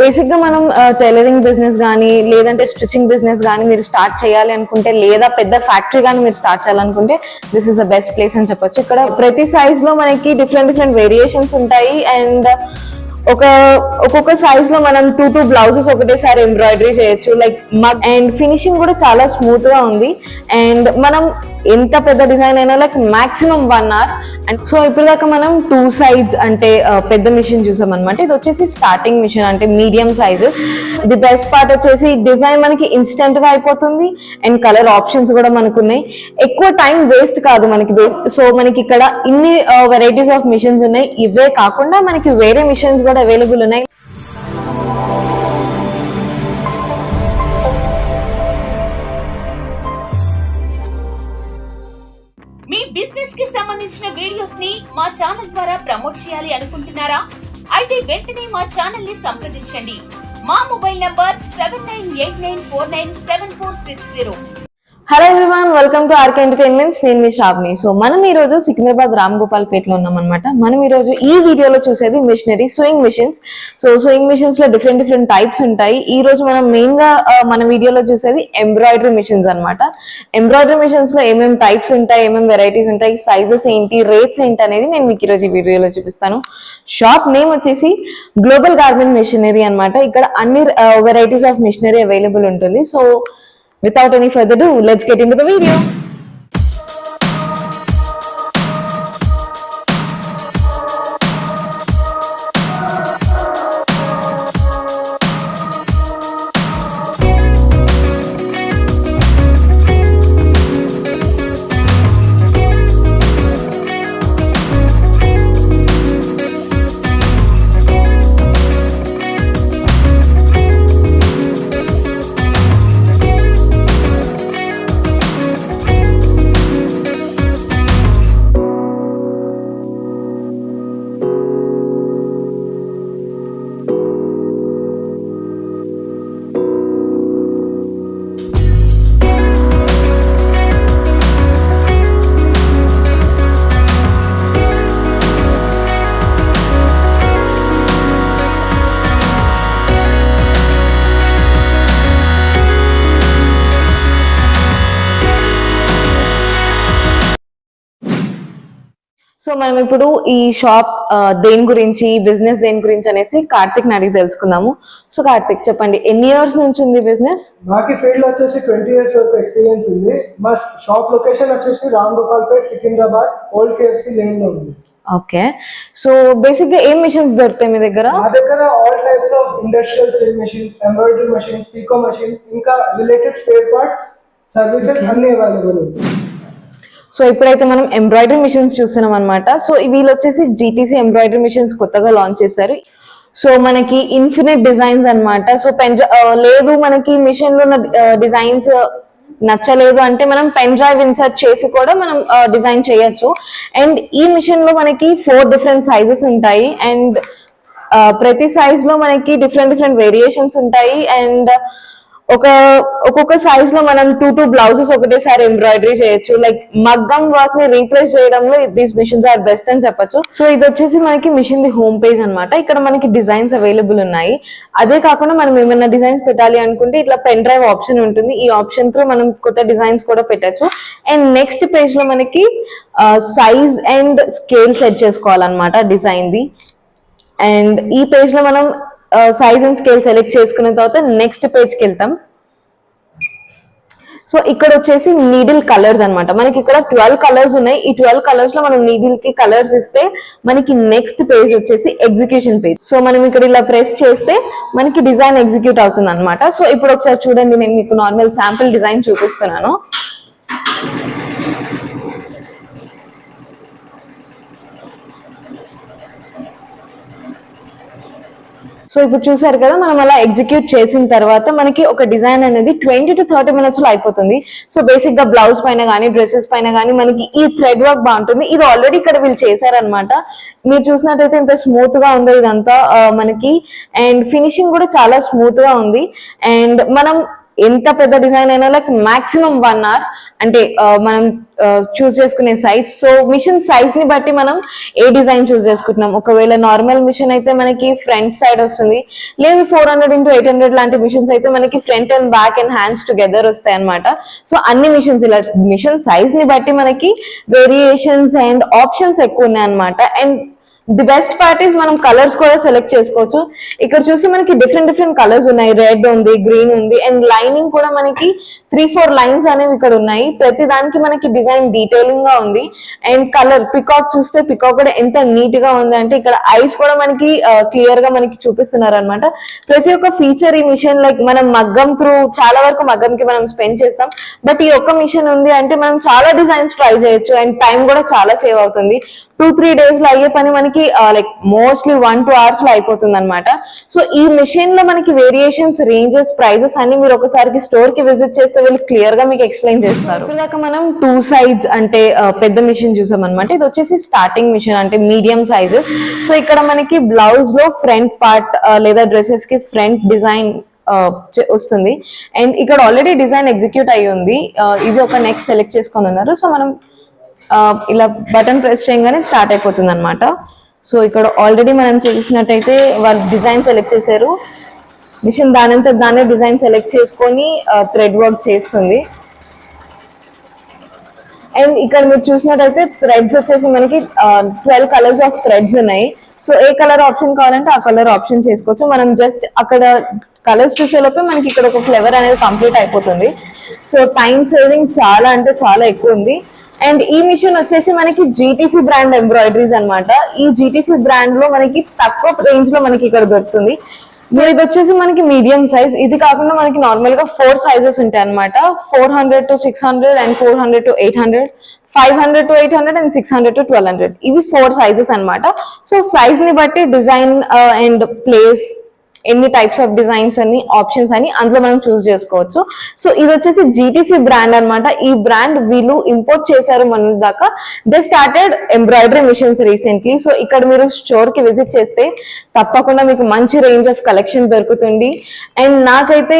బేసిక్గా మనం tailoring business కానీ లేదంటే స్టిచ్చింగ్ బిజినెస్ కానీ మీరు స్టార్ట్ చేయాలి అనుకుంటే లేదా పెద్ద ఫ్యాక్టరీ కానీ మీరు స్టార్ట్ చేయాలనుకుంటే this is the best place అని చెప్పొచ్చు. ఇక్కడ ప్రతి సైజ్లో మనకి డిఫరెంట్ డిఫరెంట్ వేరియేషన్స్ ఉంటాయి. అండ్ ఒక ఒక్కొక్క సైజ్లో మనం టూ టూ బ్లౌజెస్ ఒకటేసారి ఎంబ్రాయిడరీ చేయొచ్చు. లైక్ మగ్ అండ్ ఫినిషింగ్ కూడా చాలా స్మూత్గా ఉంది. అండ్ మనం ఎంత పెద్ద డిజైన్ అయినా like maximum one hour and so ఇప్పుడు దాకా మనం టూ సైడ్స్ అంటే uh, పెద్ద మిషన్ చూసాం అనమాట ఇది వచ్చేసి స్టార్టింగ్ మిషన్ అంటే medium sizes the best part వచ్చేసి డిజైన్ మనకి ఇన్స్టెంట్గా అయిపోతుంది. అండ్ కలర్ ఆప్షన్స్ కూడా మనకు ఉన్నాయి ఎక్కువ టైం వేస్ట్ కాదు మనకి. సో మనకి ఇక్కడ ఇన్ని వెరైటీస్ ఆఫ్ మిషన్స్ ఉన్నాయి. ఇవే కాకుండా మనకి వేరే మిషన్స్ కూడా అవైలబుల్ ఉన్నాయి. సంబంధించిన వీడియోస్ని మా ఛానల్ ద్వారా ప్రమోట్ చేయాలి అనుకుంటున్నారా? అయితే వెంటనే మా ఛానల్ని సంప్రదించండి. మా mobile number seven nine eight nine four nine seven four six zero. Hello everyone welcome to RK entertainments నేను మీ షాప్ని సో మనం ఈ రోజు సికింద్రాబాద్ రామ్ గోపాల్ పేటలో ఉన్నాం అనమాట మనం ఈ రోజు ఈ వీడియోలో చూసేది machinery sewing machines so sewing మిషన్స్లో different different types ఉంటాయి. ఈ రోజు మనం మెయిన్గా మన వీడియోలో చూసేది ఎంబ్రాయిడరీ మిషన్స్ అన్నమాట. ఎంబ్రాయిడరీ మిషన్స్లో ఏమేమి టైప్స్ ఉంటాయి ఏమేమి వెరైటీస్ ఉంటాయి సైజెస్ ఏంటి రేట్స్ ఏంటి అనేది నేను మీకు ఈ రోజు ఈ వీడియోలో చూపిస్తాను. షాప్ నేమ్ వచ్చేసి గ్లోబల్ గార్మెంట్ మిషనరీ అన్నమాట. ఇక్కడ అన్ని వెరైటీస్ ఆఫ్ మిషనరీ అవైలబుల్ ఉంటుంది. So without any further ado, let's get into the video. So మనం ఇప్పుడు ఈ షాప్ దేని గురించి బిజినెస్ దేని గురించి అనేసి కార్తిక్ అడిగి తెలుసుకుందాము. సో కార్తిక్ చెప్పండి ఎన్ని ఇయర్స్ నుంచి ఉంది బిజినెస్ మాకి ఫీల్డ్ వచ్చేసి ట్వంటీ ఇయర్స్ వరకు ఎక్స్పీరియన్స్ ఉంది. మా షాప్ లొకేషన్ వచ్చేసి రామ్ గోపాల్ పేట్ సికింద్రాబాద్ ఓల్డ్ కేఎఫ్సి లేన్లో ఉంది. ఓకే. సో బేసిక్గా ఏం మిషన్స్ దొరుకుతాయి మీ దగ్గర? మా దగ్గర all types of industrial sale machines embroidery machines pico machines ఇంకా రిలేటెడ్ స్పేర్ పార్ట్స్ సర్వీసెస్ అన్ని అవైలబుల్ ఉంది సో ఇప్పుడైతే మనం ఎంబ్రాయిడరీ మిషన్స్ చూస్తున్నాం అనమాట సో వీళ్ళు వచ్చేసి జీటీసీ ఎంబ్రాయిడరీ మిషన్స్ కొత్తగా లాంచ్ చేశారు. సో మనకి ఇన్ఫినిట్ డిజైన్స్ అనమాట సో పెన్ లేదు మనకి మిషన్లో ఉన్న డిజైన్స్ నచ్చలేదు అంటే మనం పెన్ డ్రైవ్ ఇన్సర్ట్ చేసి కూడా మనం డిజైన్ చేయొచ్చు. అండ్ ఈ మిషన్లో మనకి ఫోర్ డిఫరెంట్ సైజెస్ ఉంటాయి. అండ్ ప్రతి సైజ్లో మనకి డిఫరెంట్ డిఫరెంట్ వేరియేషన్స్ ఉంటాయి. అండ్ ఒక ఒక్కొక్క సైజ్లో మనం టూ టూ బ్లౌజెస్ ఒకటేసారి ఎంబ్రాయిడరీ చేయొచ్చు. లైక్ మగ్గం వర్క్ని రీప్లేస్ చేయడంలో దీస్ మిషన్స్ ఆర్ బెస్ట్ అని చెప్పొచ్చు. సో ఇది వచ్చేసి మనకి మిషన్ ది హోమ్ పేజ్ అనమాట ఇక్కడ మనకి డిజైన్స్ అవైలబుల్ ఉన్నాయి. అదే కాకుండా మనం ఏమైనా డిజైన్స్ పెట్టాలి అనుకుంటే ఇట్లా పెన్ డ్రైవ్ ఆప్షన్ ఉంటుంది. ఈ ఆప్షన్తో మనం కొత్త డిజైన్స్ కూడా పెట్టచ్చు. అండ్ నెక్స్ట్ పేజ్లో మనకి సైజ్ అండ్ స్కేల్ సెట్ చేసుకోవాలన్నమాట డిజైన్ ది. అండ్ ఈ పేజ్లో మనం సైజ్ అండ్ స్కేల్ సెలెక్ట్ చేసుకున్న తర్వాత నెక్స్ట్ పేజ్కి వెళ్తాం. సో ఇక్కడ వచ్చేసి నీడిల్ కలర్స్ అన్నమాట. మనకి ఇక్కడ ట్వెల్వ్ కలర్స్ ఉన్నాయి. ఈ ట్వెల్వ్ కలర్స్లో మనం నీడిల్కి కలర్స్ ఇస్తే మనకి నెక్స్ట్ పేజ్ వచ్చేసి ఎగ్జిక్యూషన్ పేజ్ సో మనం ఇక్కడ ఇలా ప్రెస్ చేస్తే మనకి డిజైన్ ఎగ్జిక్యూట్ అవుతుంది అనమాట సో ఇప్పుడు ఒకసారి చూడండి నేను మీకు నార్మల్ శాంపుల్ డిజైన్ చూపిస్తున్నాను. సో ఇప్పుడు చూసారు కదా మనం అలా ఎగ్జిక్యూట్ చేసిన తర్వాత మనకి ఒక డిజైన్ అనేది ట్వంటీ టు థర్టీ మినిట్స్లో అయిపోతుంది. సో బేసిక్గా బ్లౌజ్ పైన కానీ డ్రెస్సెస్ పైన కానీ మనకి ఈ థ్రెడ్ వర్క్ బాగుంటుంది. ఇది ఆల్రెడీ ఇక్కడ వీళ్ళు చేశారనమాట మీరు చూసినట్టయితే ఇంత స్మూత్గా ఉందో ఇదంతా మనకి. అండ్ ఫినిషింగ్ కూడా చాలా స్మూత్గా ఉంది. అండ్ మనం ఎంత పెద్ద డిజైన్ అయినా లైక్ మాక్సిమం వన్ అవర్ అంటే uh, మనం uh, చూస్ చేసుకునే సైజ్ సో మిషన్ సైజ్ని బట్టి మనం ఏ డిజైన్ చూస్ చేసుకుంటున్నాం. ఒకవేళ నార్మల్ మిషన్ అయితే మనకి ఫ్రంట్ సైడ్ వస్తుంది. లేదు four hundred into eight hundred లాంటి మిషన్స్ అయితే మనకి front and back and hands together వస్తాయి అనమాట సో అన్ని మిషన్స్ ఇలా మిషన్ సైజ్ని బట్టి మనకి వేరియేషన్స్ అండ్ ఆప్షన్స్ ఎక్కువ ఉన్నాయి అనమాట and the best part is మనం కలర్స్ కూడా సెలెక్ట్ చేసుకోవచ్చు. ఇక్కడ చూసి మనకి డిఫరెంట్ డిఫరెంట్ కలర్స్ ఉన్నాయి. రెడ్ ఉంది గ్రీన్ ఉంది అండ్ లైనింగ్ కూడా మనకి త్రీ ఫోర్ లైన్స్ అనేవి ఇక్కడ ఉన్నాయి. ప్రతి దానికి మనకి డిజైన్ డీటెయిలింగ్గా ఉంది. అండ్ కలర్ పికాక్ చూస్తే పికాక్ కూడా ఎంత నీట్గా ఉంది అంటే ఇక్కడ ఐస్ కూడా మనకి uh, క్లియర్గా మనకి చూపిస్తున్నారు అనమాట ప్రతి ఒక్క ఫీచర్ ఈ మిషన్ లైక్ మనం మగ్గం త్రూ చాలా వరకు మగ్గం కి మనం స్పెండ్ చేస్తాం. బట్ ఈ ఒక్క మిషన్ ఉంది అంటే మనం చాలా డిజైన్స్ ట్రై చేయొచ్చు. అండ్ టైం కూడా చాలా సేవ్ అవుతుంది. టూ త్రీ డేస్లో అయ్యే పని మనకి లైక్ మోస్ట్లీ వన్ టూ అవర్స్లో అయిపోతుంది అనమాట సో ఈ మిషన్లో మనకి వేరియేషన్స్ రేంజెస్ ప్రైజెస్ అన్ని మీరు ఒకసారి స్టోర్కి విజిట్ చేస్తే వీళ్ళు క్లియర్గా మీకు ఎక్స్ప్లెయిన్ చేస్తారు. ఇప్పటిదాకా మనం టూ సైడ్స్ అంటే పెద్ద మిషన్ చూసాం అనమాట ఇది వచ్చేసి స్టార్టింగ్ మిషన్ అంటే మీడియం సైజెస్ సో ఇక్కడ మనకి బ్లౌజ్లో ఫ్రంట్ పార్ట్ లేదా డ్రెస్సెస్కి ఫ్రంట్ డిజైన్ వస్తుంది. అండ్ ఇక్కడ ఆల్రెడీ డిజైన్ ఎగ్జిక్యూట్ అయ్యి ఉంది ఇది ఒక నెక్ సెలెక్ట్ చేసుకొని ఉన్నారు. సో మనం ఇలా బటన్ ప్రెస్ చేయగానే స్టార్ట్ అయిపోతుంది అనమాట సో ఇక్కడ ఆల్రెడీ మనం చేసినట్టయితే వాళ్ళు డిజైన్ సెలెక్ట్ చేశారు. మిషన్ దానంతా దానే డిజైన్ సెలెక్ట్ చేసుకొని థ్రెడ్ వర్క్ చేస్తుంది. అండ్ ఇక్కడ మీరు చూసినట్టయితే థ్రెడ్స్ వచ్చేసి మనకి ట్వెల్వ్ కలర్స్ ఆఫ్ థ్రెడ్స్ ఉన్నాయి. సో ఏ కలర్ ఆప్షన్ కావాలంటే ఆ కలర్ ఆప్షన్ చేసుకోవచ్చు. మనం జస్ట్ అక్కడ కలర్స్ చూసేలోపే మనకి ఇక్కడ ఒక ఫ్లేవర్ అనేది కంప్లీట్ అయిపోతుంది. సో టైం సేవింగ్ చాలా అంటే చాలా ఎక్కువ ఉంది. అండ్ ఈ మిషన్ వచ్చేసి మనకి జీటీసీ బ్రాండ్ ఎంబ్రాయిడరీస్ అన్నమాట. ఈ జీటీసీ బ్రాండ్లో మనకి తక్కువ రేంజ్లో మనకి ఇక్కడ దొరుకుతుంది. ఇది వచ్చేసి మనకి మీడియం సైజ్ ఇది కాకుండా మనకి నార్మల్గా ఫోర్ సైజెస్ ఉంటాయి అనమాట four hundred to six hundred and four hundred to eight hundred five hundred to eight hundred and six hundred to twelve hundred ఇవి ఫోర్ సైజెస్ అనమాట సో సైజ్ని బట్టి డిజైన్ అండ్ ప్లేస్ ఎన్ని టైప్స్ ఆఫ్ డిజైన్స్ అని options అని అందులో మనం చూస్ చేసుకోవచ్చు. సో ఇది వచ్చేసి జీటీసీ బ్రాండ్ అన్నమాట. ఈ బ్రాండ్ వీళ్ళు ఇంపోర్ట్ చేశారు మన దాకా. They started embroidery machines recently so ఇక్కడ మీరు స్టోర్కి విజిట్ చేస్తే తప్పకుండా మీకు మంచి రేంజ్ ఆఫ్ కలెక్షన్ దొరుకుతుంది. అండ్ నాకైతే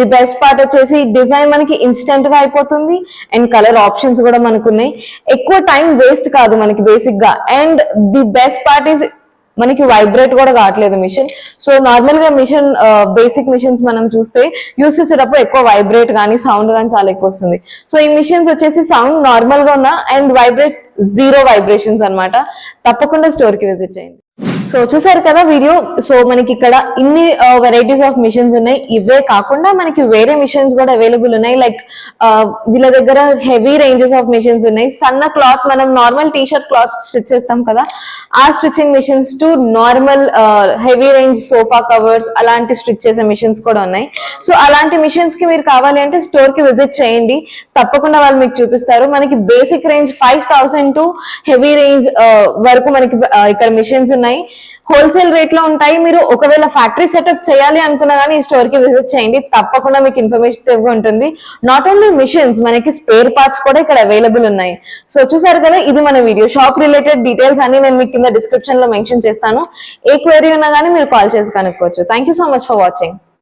ది బెస్ట్ పార్ట్ వచ్చేసి డిజైన్ మనకి ఇన్స్టెంట్గా అయిపోతుంది. అండ్ కలర్ ఆప్షన్స్ కూడా మనకు ఉన్నాయి ఎక్కువ టైం వేస్ట్ కాదు మనకి బేసిక్గా and the best part is మనకి వైబ్రేట్ కూడా కావట్లేదు మిషన్ సో నార్మల్గా మిషన్ బేసిక్ మిషన్స్ మనం చూస్తే యూస్ చేసేటప్పుడు ఎక్కువ వైబ్రేట్ కానీ సౌండ్ కానీ చాలా ఎక్కువ వస్తుంది. సో ఈ మిషన్స్ వచ్చేసి సౌండ్ నార్మల్గా ఉన్న అండ్ వైబ్రేట్ జీరో వైబ్రేషన్స్ అన్నమాట. తప్పకుండా స్టోర్కి విజిట్ చేయండి. సో చూసారు కదా వీడియో? సో మనకి ఇక్కడ ఇన్ని వెరైటీస్ ఆఫ్ మిషన్స్ ఉన్నాయి. ఇవే కాకుండా మనకి వేరే మిషన్స్ కూడా అవైలబుల్ ఉన్నాయి. లైక్ వీళ్ళ దగ్గర హెవీ రేంజెస్ ఆఫ్ మిషన్స్ ఉన్నాయి. సన్న క్లాత్ మనం normal T shirt cloth stitch చేస్తాం కదా ఆ stitching machines to normal heavy range sofa covers అలాంటి స్టిచ్ చేసే మిషన్స్ కూడా ఉన్నాయి. సో అలాంటి మిషన్స్కి మీరు కావాలి అంటే స్టోర్కి విజిట్ చేయండి. తప్పకుండా వాళ్ళు మీకు చూపిస్తారు. మనకి basic range five thousand to heavy range వరకు మనకి ఇక్కడ మిషన్స్ ఉన్నాయి. హోల్సేల్ రేట్లో ఉంటాయి. మీరు ఒకవేళ ఫ్యాక్టరీ సెటప్ చేయాలి అనుకున్నా కానీ ఈ స్టోర్కి విజిట్ చేయండి. తప్పకుండా మీకు ఇన్ఫర్మేషన్ ఉంటుంది. నాట్ ఓన్లీ మిషన్స్ మనకి స్పేర్ పార్ట్స్ కూడా ఇక్కడ అవైలబుల్ ఉన్నాయి. సో చూసారు కదా ఇది మన వీడియో షాప్ రిలేటెడ్ డీటెయిల్స్ అన్ని నేను మీకు కింద డిస్క్రిప్షన్లో మెన్షన్ చేస్తాను. ఏ క్వైరీ ఉన్నా కానీ మీరు కాల్ చేసి కనుక్కోవచ్చు. Thank you so much for watching